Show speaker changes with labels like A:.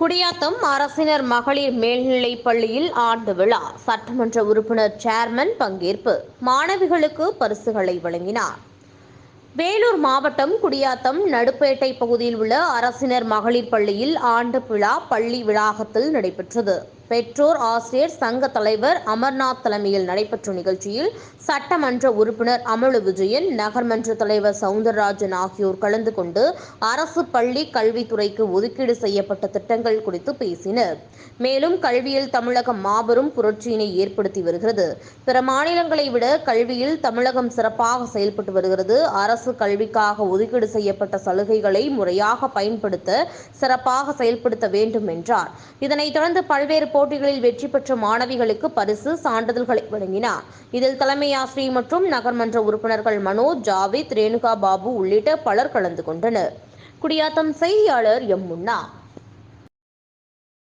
A: குடியாத்தம் அரசினர் மகளிர் மேல்நிலைப் பள்ளியில் ஆண்டு விழா. சட்டமன்ற உறுப்பினர் சேர்மன் பங்கேற்பு. மாணவிகளுக்கு பரிசுகளை வழங்கினார். வேலூர் மாவட்டம் குடியாத்தம் நடுப்பேட்டை பகுதியில் உள்ள அரசினர் மகளிர் பள்ளியில் ஆண்டு விழா பள்ளி விழாகத்தில் நடைபெற்றது. பெற்றோர் ஆசிரியர் சங்க தலைவர் அமர்நாத் தலைமையில் நடைபெற்ற நிகழ்ச்சியில் சட்டமன்ற உறுப்பினர் அமலு விஜயன் நகர்மன்ற தலைவர் சவுந்தரராஜன் ஆகியோர் கலந்து கொண்டு அரசு பள்ளி கல்வித்துறைக்கு ஒதுக்கீடு செய்யப்பட்ட திட்டங்கள் குறித்து பேசினர். மேலும் கல்வியில் தமிழகம் மாபெரும் புரட்சியினை ஏற்படுத்தி வருகிறது. பிற மாநிலங்களை விட கல்வியில் தமிழகம் சிறப்பாக செயல்பட்டு வருகிறது. அரசு கல்விக்காக ஒதுக்கீடு செய்யப்பட்ட சலுகைகளை முறையாக பயன்படுத்த சிறப்பாக செயல்படுத்த வேண்டும் என்றார். இதனைத் தொடர்ந்து பல்வேறு போட்டிகளில் வெற்றி பெற்ற மாணவிகளுக்கு பரிசு சான்றிதழ்களை வழங்கினார். இதில் தலைமை ஆசிரியர் மற்றும் நகர்மன்ற உறுப்பினர்கள் மனோஜ் ஜாவித் ரேணுகா பாபு உள்ளிட்ட பலர் கலந்து கொண்டனர். குடியாத்தம் செய்தியாளர் எம் முன்னா.